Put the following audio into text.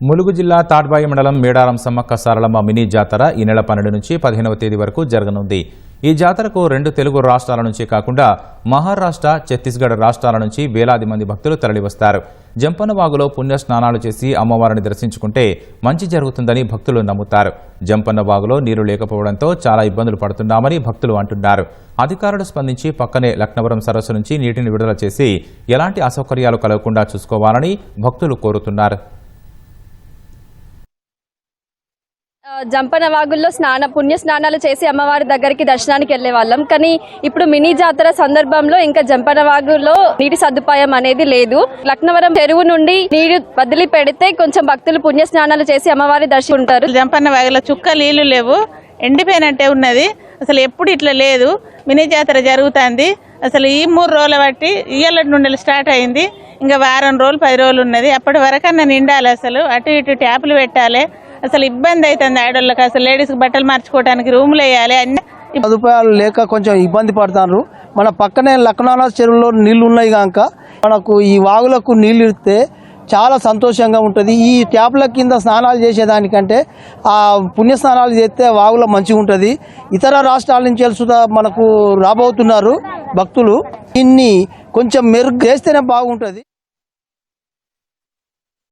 ములుగు జిల్లా తాడ్బాయి మండలం మేడారం సమ్మక్క సారలమ్మ మినీ జాతర ఈ నెల పన్నెండు నుంచి పదిహేనవ తేదీ వరకు జరగనుంది. ఈ జాతరకు రెండు తెలుగు రాష్ట్రాల నుంచి కాకుండా మహారాష్ట్ర ఛత్తీస్గఢ్ రాష్ట్రాల నుంచి వేలాది మంది భక్తులు తరలివస్తారు. జంపన్నవాగులో పుణ్య స్నానాలు చేసి అమ్మవారిని దర్శించుకుంటే మంచి జరుగుతుందని భక్తులు నమ్ముతారు. జంపన్నవాగులో నీరు లేకపోవడంతో చాలా ఇబ్బందులు పడుతున్నామని భక్తులు అంటున్నారు. అధికారులు స్పందించి పక్కనే లక్నవరం సరస్సు నుంచి నీటిని విడుదల చేసి ఎలాంటి అసౌకర్యాలు కలగకుండా చూసుకోవాలని భక్తులు కోరుతున్నారు ఆ, జంపన వాగుల్లో స్నాన పుణ్య స్నానాలు చేసి అమ్మవారి దగ్గరికి దర్శనానికి వెళ్ళే వాళ్ళం కానీ ఇప్పుడు మినీ జాతర సందర్భంలో ఇంకా జంపన వాగులో నీటి సదుపాయం అనేది లేదు. లక్నవరం చెరువు నుండి నీరు వదిలి పెడితే కొంచెం భక్తులు పుణ్య స్నానాలు చేసి అమ్మవారి దర్శించుకుంటారు. జంపన్న వాగులో చుక్క నీళ్ళు లేవు. ఎండిపోయినట్టే ఉన్నది. అసలు ఎప్పుడు ఇట్లా లేదు. మినీ జాతర జరుగుతుంది. అసలు ఈ మూడు రోజుల బట్టి ఇయ్యాల నుండి స్టార్ట్ అయింది. ఇంకా వారం రోజులు పది రోజులు ఉన్నది. అప్పటి వరకన్నా నిండాలి అసలు. అటు ఇటు ట్యాపులు పెట్టాలి. అసలు ఇబ్బంది అవుతుంది ఆడోళ్ళకి. అసలు లేడీస్కి బట్టలు మార్చుకోవడానికి రూములు వేయాలి అన్ని సదుపాయాలు లేక కొంచెం ఇబ్బంది పడుతున్నారు మన పక్కనే లక్నాల చెరువులో నీళ్ళు ఉన్నాయి కనుక మనకు ఈ వాగులకు నీళ్ళు ఇస్తే చాలా సంతోషంగా ఉంటుంది. ఈ ట్యాప్ల కింద స్నానాలు చేసేదానికంటే ఆ పుణ్య స్నానాలు చేస్తే వాగులో మంచిగా ఉంటుంది. ఇతర రాష్ట్రాల నుంచి సుధా మనకు రాబోతున్నారు భక్తులు. దీన్ని కొంచెం మెరుగు చేస్తేనే బాగుంటుంది.